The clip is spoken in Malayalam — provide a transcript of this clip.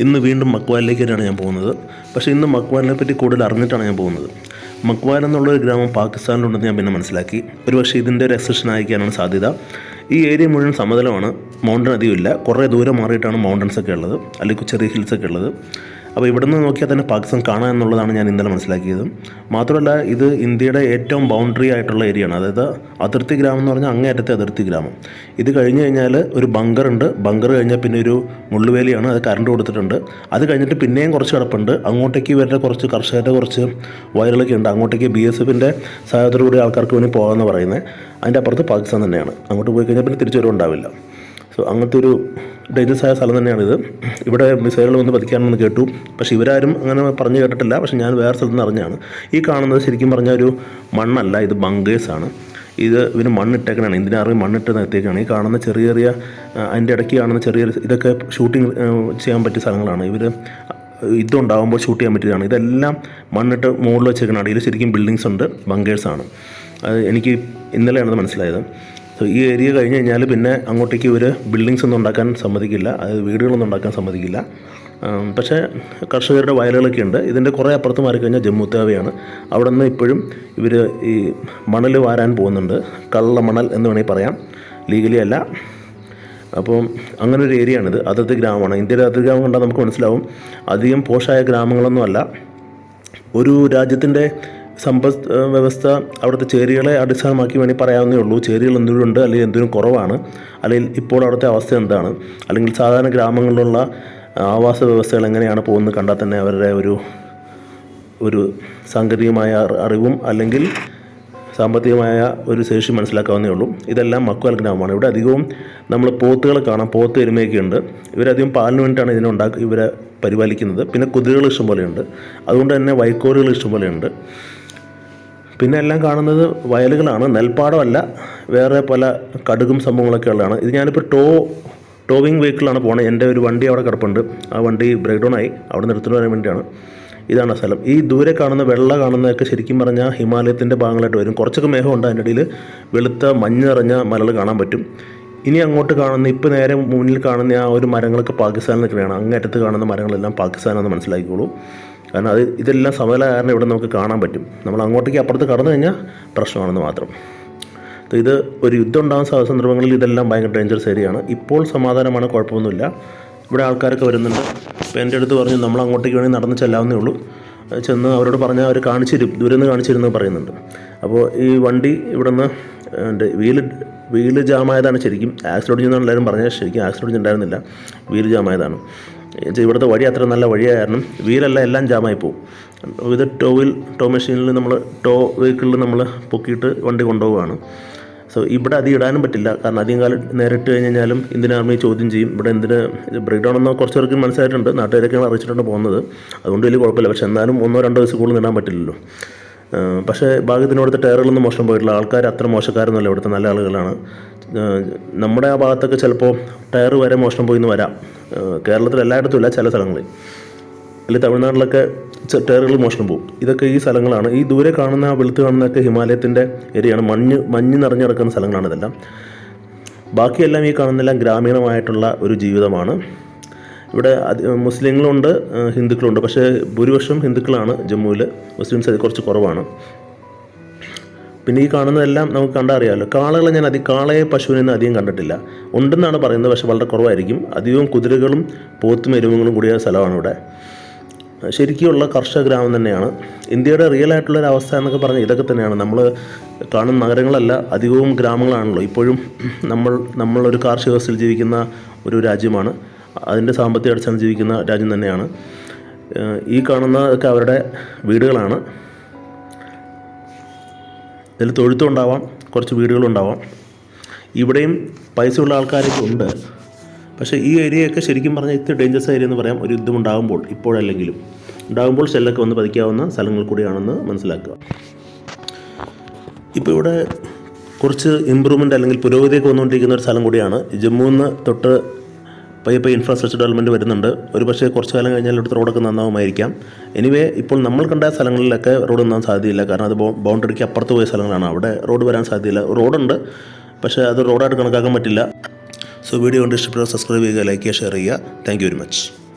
ഇന്ന് വീണ്ടും മക്വാലിലേക്ക് ഞാൻ പോകുന്നത്. പക്ഷേ ഇന്ന് മക്വാലിനെ പറ്റി കൂടുതൽ അറിഞ്ഞിട്ടാണ് ഞാൻ പോകുന്നത്. മക്വാൽ എന്നുള്ളൊരു ഗ്രാമം പാകിസ്ഥാനിലുണ്ടെന്ന് ഞാൻ പിന്നെ മനസ്സിലാക്കി. ഒരുപക്ഷെ ഇതിന്റെ ഒരു എക്സെഷൻ ആയിരിക്കാനാണ് സാധ്യത. ഈ ഏരിയ മുഴുവൻ സമതലമാണ്. മൗണ്ടൻ അധികം ഇല്ല കുറേ ദൂരം മാറിയിട്ടാണ് മൗണ്ടൻസ് ഒക്കെ ഉള്ളത്. അല്ലെങ്കിൽ ചെറിയ ഹിൽസ് ഒക്കെ ഉള്ളത്. അപ്പോൾ ഇവിടെ നിന്ന് നോക്കിയാൽ തന്നെ പാകിസ്ഥാൻ കാണാം എന്നുള്ളതാണ് ഞാൻ ഇന്നലെ മനസ്സിലാക്കിയത്. മാത്രമല്ല ഇത് ഇന്ത്യയുടെ ഏറ്റവും ബൗണ്ടറി ആയിട്ടുള്ള ഏരിയയാണ് അതായത് അതിർത്തി ഗ്രാമം എന്ന് പറഞ്ഞാൽ അങ്ങേയറ്റത്തെ അതിർത്തി ഗ്രാമം. ഇത് കഴിഞ്ഞ് കഴിഞ്ഞാൽ ഒരു ബങ്കർ ഉണ്ട്. ബങ്കർ കഴിഞ്ഞാൽ പിന്നെ ഒരു മുള്ളുവേലിയാണ്. അത് കറണ്ട് കൊടുത്തിട്ടുണ്ട്. അത് കഴിഞ്ഞിട്ട് പിന്നെയും കുറച്ച് കിടപ്പുണ്ട്. അങ്ങോട്ടേക്ക് ഇവരുടെ കുറച്ച് കർഷകരുടെ കുറച്ച് വയറുകളൊക്കെ ഉണ്ട്. അങ്ങോട്ടേക്ക് ബി എസ് എഫിന്റെ സഹായത്തോടുകൂടി ആൾക്കാർക്ക് വേണ്ടി പോകാമെന്ന് പറയുന്നത്. അതിന്റെ അപ്പുറത്ത് പാകിസ്ഥാൻ തന്നെയാണ്. അങ്ങോട്ട് പോയി കഴിഞ്ഞാൽ പിന്നെ തിരിച്ചു വരവുണ്ടാവില്ല സോ അങ്ങനത്തെ ഒരു ഡേഞ്ചറസ് ആയ സ്ഥലം തന്നെയാണിത് ഇവിടെ മിസൈലുകൾ വന്ന് പതിക്കാമെന്ന് കേട്ടു. പക്ഷേ ഇവരാരും അങ്ങനെ പറഞ്ഞു കേട്ടിട്ടില്ല. പക്ഷേ ഞാൻ വേറെ സ്ഥലത്ത് നിന്ന് അറിഞ്ഞാണ് ഈ കാണുന്നത് ശരിക്കും പറഞ്ഞാൽ ഒരു മണ്ണല്ല ഇത് ബങ്കേഴ്സാണ്. ഇത് ഇവന് മണ്ണിട്ടേക്കണാണ് ഇന്ത്യൻ മണ്ണിട്ട് നിർത്തിയേക്കാണ് ഈ കാണുന്ന ചെറിയ ചെറിയ അതിന്റെ ഇടയ്ക്ക് കാണുന്ന ചെറിയ ഇതൊക്കെ ഷൂട്ടിംഗ് ചെയ്യാൻ പറ്റിയ സ്ഥലങ്ങളാണ്. ഇവർ ഇതുണ്ടാകുമ്പോൾ ഷൂട്ട് ചെയ്യാൻ പറ്റിയതാണ്. ഇതെല്ലാം മണ്ണിട്ട് മുകളിൽ വെച്ചേക്കണ അടിയിൽ ശരിക്കും ബിൽഡിങ്സ് ഉണ്ട് ബങ്കേഴ്സാണ്. അത് എനിക്ക് ഇന്നലെയാണത് മനസ്സിലായത്. സോ ഈ ഏരിയ കഴിഞ്ഞ് കഴിഞ്ഞാൽ പിന്നെ അങ്ങോട്ടേക്ക് ഒരു ബിൽഡിങ്സ് ഒന്നും ഉണ്ടാക്കാൻ സമ്മതിക്കില്ല. അതായത് വീടുകളൊന്നും ഉണ്ടാക്കാൻ സമ്മതിക്കില്ല. പക്ഷേ കർഷകരുടെ വയലുകളൊക്കെ ഉണ്ട്. ഇതിന്റെ കുറേ അപ്പുറത്ത് മാറിക്കഴിഞ്ഞാൽ ജമ്മു താവയാണ് അവിടെ നിന്ന് ഇപ്പോഴും ഇവർ ഈ മണൽ വാരാൻ പോകുന്നുണ്ട്. കള്ള മണൽ എന്ന് വേണമെങ്കിൽ പറയാം. ലീഗലി അല്ല. അപ്പം അങ്ങനെ ഒരു ഏരിയയാണിത് അതിർത്തി ഗ്രാമമാണ്. ഇന്ത്യയിലെ അതിർത്തി ഗ്രാമം കണ്ടാൽ നമുക്ക് മനസ്സിലാവും. അധികം പോഷായ ഗ്രാമങ്ങളൊന്നുമല്ല ഒരു രാജ്യത്തിന്റെ സമ്പദ് വ്യവസ്ഥ അവിടുത്തെ ചേരികളെ അടിസ്ഥാനമാക്കി വേണ്ടി പറയാവുന്നേ ഉള്ളൂ. ചേരികൾ എന്തെങ്കിലും ഉണ്ട് അല്ലെങ്കിൽ എന്തെങ്കിലും കുറവാണ്. അല്ലെങ്കിൽ ഇപ്പോൾ അവിടുത്തെ അവസ്ഥ എന്താണ്? അല്ലെങ്കിൽ സാധാരണ ഗ്രാമങ്ങളിലുള്ള ആവാസ വ്യവസ്ഥകൾ എങ്ങനെയാണ് പോകുന്നത് കണ്ടാൽ തന്നെ അവരുടെ ഒരു ഒരു സാങ്കേതികമായ അറിവും അല്ലെങ്കിൽ സാമ്പത്തികമായ ഒരു ശേഷി മനസ്സിലാക്കാവുന്നേ ഉള്ളൂ. ഇതെല്ലാം മക്വാൽ ഗ്രാമമാണ്. ഇവിടെ അധികവും നമ്മൾ പോത്തുകളെ കാണാം. പോത്ത് എരുമയൊക്കെ ഉണ്ട് ഇവരധികം പാലിന് വേണ്ടിയിട്ടാണ് ഇതിനെ ഉണ്ടാക്കി ഇവരെ പരിപാലിക്കുന്നത്. പിന്നെ കുതിരകൾ ഇഷ്ടംപോലെയുണ്ട്. അതുകൊണ്ട് തന്നെ വൈക്കോലുകൾ ഇഷ്ടംപോലെയുണ്ട്. പിന്നെ എല്ലാം കാണുന്നത് വയലുകളാണ്. നെൽപ്പാടമല്ല വേറെ പല കടുകും സംഭവങ്ങളൊക്കെ ഉള്ളതാണ്. ഇത് ഞാനിപ്പോൾ ടോ ടോവിങ് വെഹിക്കിളാണ് പോണത് എന്റെ ഒരു വണ്ടി അവിടെ കിടപ്പുണ്ട്. ആ വണ്ടി ബ്രേക്ക് ഡൗൺ ആയി. അവിടെ നിർത്തുന്ന വരാൻ വേണ്ടിയാണ്. ഇതാണ് സ്ഥലം. ഈ ദൂരെ കാണുന്ന വെള്ള കാണുന്നതൊക്കെ ശരിക്കും പറഞ്ഞാൽ ഹിമാലയത്തിന്റെ ഭാഗങ്ങളായിട്ട് വരും. കുറച്ചൊക്കെ മേഘമുണ്ട് അതിന്റെ ഇടയിൽ വെളുത്ത മഞ്ഞ് നിറഞ്ഞ മലകൾ കാണാൻ പറ്റും. ഇനി അങ്ങോട്ട് കാണുന്ന ഇപ്പോൾ നേരെ മുന്നിൽ കാണുന്ന ആ ഒരു മരങ്ങളൊക്കെ പാകിസ്ഥാനിൽ നിൽക്കുകയാണ് അങ്ങേറ്റത്ത് കാണുന്ന മരങ്ങളെല്ലാം പാകിസ്ഥാനാണെന്ന് മനസ്സിലാക്കിക്കോളൂ. കാരണം അത് ഇതെല്ലാം സമതല കാരണം ഇവിടെ നമുക്ക് കാണാൻ പറ്റും. നമ്മൾ അങ്ങോട്ടേക്ക് അപ്പുറത്ത് കടന്നു കഴിഞ്ഞാൽ പ്രശ്നമാണെന്ന് മാത്രം. ഇത് ഒരു യുദ്ധം ഉണ്ടാകുന്ന സന്ദർഭങ്ങളിൽ ഇതെല്ലാം ഭയങ്കര ഡേഞ്ചറസ് ഏരിയയാണ് ഇപ്പോൾ സമാധാനമാണ് കുഴപ്പമൊന്നുമില്ല. ഇവിടെ ആൾക്കാരൊക്കെ വരുന്നുണ്ട്. അപ്പോൾ എന്റെ അടുത്ത് പറഞ്ഞു നമ്മൾ അങ്ങോട്ടേക്ക് വേണമെങ്കിൽ നടന്ന് ചെല്ലാവുന്നേ ഉള്ളൂ. ചെന്ന് അവരോട് പറഞ്ഞാൽ അവർ കാണിച്ചു തരും ദൂരെ നിന്ന് കാണിച്ചു തരുമെന്ന് പറയുന്നുണ്ട്. അപ്പോൾ ഈ വണ്ടി ഇവിടെ നിന്ന് എന്റെ വീൽ വീൽ ജാമായതാണ് ശരിക്കും. ആക്സിഡന്റ് ചെയ്യുന്നതാണ് എല്ലാവരും പറഞ്ഞാൽ ശരിക്കും ആക്സിഡന്റ് ഉണ്ടായിരുന്നില്ല വീൽ ജാമായതാണ്. ഇവിടുത്തെ വഴി അത്ര നല്ല വഴിയായ കാരണം വീലല്ല എല്ലാം ജാമായി പോകും ഇത് ടോവിൽ ടോ മെഷീനിൽ നമ്മൾ ടോ വെഹിക്കിളിൽ നമ്മൾ പൊക്കിയിട്ട് വണ്ടി കൊണ്ടുപോവുകയാണ്. സോ ഇവിടെ അധികം ഇടാനും പറ്റില്ല. കാരണം അധികം കാലം നേരിട്ട് കഴിഞ്ഞ് കഴിഞ്ഞാലും ഇന്ത്യൻ ആർമി ചോദ്യം ചെയ്യും? ഇവിടെ എന്തിന് ബ്രേക്ക് ഡൗൺ എന്നോ കുറച്ച് പേർക്ക് മനസ്സിലായിട്ടുണ്ട്. നാട്ടുകാരൊക്കെയാണ് അറിയിച്ചിട്ടുണ്ട് പോകുന്നത്. അതുകൊണ്ട് വലിയ കുഴപ്പമില്ല. പക്ഷേ എന്നാലും ഒന്നോ രണ്ടോ ദിവസം കൂടുതൽ ഇടാൻ പറ്റില്ലല്ലോ. പക്ഷേ ഭാഗ്യത്തിന് ഇവിടുത്തെ ടയറുകളൊന്നും മോശം പോയിട്ടില്ല. ആൾക്കാർ അത്ര മോശക്കാരൊന്നുമല്ല ഇവിടുത്തെ. നല്ല ആളുകളാണ്. നമ്മുടെ ആ ഭാഗത്തൊക്കെ ചിലപ്പോൾ ടയർ വരെ മോശം പോയി എന്ന് വരാം. കേരളത്തിൽ എല്ലായിടത്തും ഇല്ല ചില സ്ഥലങ്ങളിൽ. അല്ലെങ്കിൽ തമിഴ്നാട്ടിലൊക്കെ ടയറുകൾ മോഷണം പോകും ഇതൊക്കെ ഈ സ്ഥലങ്ങളാണ്. ഈ ദൂരെ കാണുന്ന വെളുത്ത് കാണുന്നതൊക്കെ ഹിമാലയത്തിന്റെ ഏരിയയാണ്. മഞ്ഞ് മഞ്ഞ് നിറഞ്ഞു കിടക്കുന്ന സ്ഥലങ്ങളാണ് ഇതെല്ലാം. ബാക്കിയെല്ലാം ഈ കാണുന്നെല്ലാം ഗ്രാമീണമായിട്ടുള്ള ഒരു ജീവിതമാണ്. ഇവിടെ മുസ്ലിങ്ങളും മുസ്ലിങ്ങളുണ്ട് ഹിന്ദുക്കളും ഹിന്ദുക്കളുണ്ട്. പക്ഷേ ഭൂരിപക്ഷം ഹിന്ദുക്കളാണ് ജമ്മുവിൽ മുസ്ലിംസ് കുറച്ച് കുറവാണ്. പിന്നെ ഈ കാണുന്നതെല്ലാം നമുക്ക് കണ്ടറിയാമല്ലോ കാളകളെ ഞാൻ അധികം കാളയെ പശുവിനൊന്നും അധികം കണ്ടിട്ടില്ല. ഉണ്ടെന്നാണ് പറയുന്നത് പക്ഷെ വളരെ കുറവായിരിക്കും. അധികവും കുതിരകളും പോത്തും എരുമകളും കൂടിയ സ്ഥലമാണ് ഇവിടെ. ശരിക്കുമുള്ള കർഷക ഗ്രാമം തന്നെയാണ്. ഇന്ത്യയുടെ റിയൽ ആയിട്ടുള്ള ഒരു അവസ്ഥ എന്നൊക്കെ പറഞ്ഞാൽ ഇതൊക്കെ തന്നെയാണ്. നമ്മൾ കാണുന്ന നഗരങ്ങളല്ല അധികവും ഗ്രാമങ്ങളാണല്ലോ. ഇപ്പോഴും നമ്മൾ നമ്മളൊരു കാർഷിക വ്യവസ്ഥയിൽ ജീവിക്കുന്ന ഒരു രാജ്യമാണ്. അതിന്റെ സാമ്പത്തിക അടിസ്ഥാനം ജീവിക്കുന്ന രാജ്യം തന്നെയാണ്. ഈ കാണുന്നതൊക്കെ അവരുടെ വീടുകളാണ്. ഇതിൽ തൊഴുത്തുണ്ടാവാം കുറച്ച് വീടുകളുണ്ടാവാം. ഇവിടെയും പൈസയുള്ള ആൾക്കാരൊക്കെ ഉണ്ട്. പക്ഷേ ഈ ഏരിയയൊക്കെ ശരിക്കും പറഞ്ഞാൽ ഇത്ര ഡേഞ്ചറസ് ഏരിയ എന്ന് പറയാം. ഒരു യുദ്ധം ഉണ്ടാകുമ്പോൾ ഇപ്പോഴല്ലെങ്കിലും. ഉണ്ടാകുമ്പോൾ ഷെല്ലൊക്കെ വന്ന് പതിക്കാവുന്ന സ്ഥലങ്ങൾ കൂടിയാണെന്ന് മനസ്സിലാക്കുക. ഇപ്പോൾ ഇവിടെ കുറച്ച് ഇമ്പ്രൂവ്മെന്റ് അല്ലെങ്കിൽ പുരോഗതിയൊക്കെ വന്നുകൊണ്ടിരിക്കുന്ന ഒരു സ്ഥലം കൂടിയാണ്. ജമ്മുവിൽ നിന്ന് തൊട്ട് പയ്യെ പയ്യെ ഇൻഫ്രാസ്ട്രക്ചർ ഡെവലപ്മെന്റ് വരുന്നുണ്ട്. ഒരു പക്ഷേ കുറച്ച് കാലം കഴിഞ്ഞാൽ ഇവിടുത്തെ റോഡൊക്കെ നന്നാവുമായിരിക്കാം. എനിവേ ഇപ്പോൾ നമ്മൾ കണ്ട സ്ഥലങ്ങളിലൊക്കെ റോഡ് നന്നാൻ സാധ്യതയില്ല. കാരണം അത് ബൗണ്ടറിക്ക് അപ്പുറത്ത് പോയ സ്ഥലങ്ങളാണ്. അവിടെ റോഡ് വരാൻ സാധ്യതയില്ല. റോഡുണ്ട് പക്ഷേ അത് റോഡായിട്ട് കണക്കാക്കാൻ പറ്റില്ല. സോ വീഡിയോ കൊണ്ട് ഇഷ്ടപ്പെട്ട സബ്സ്ക്രൈബ് ചെയ്യുക ലൈക്ക് ചെയ്യുക ഷെയർ ചെയ്യുക. Thank very much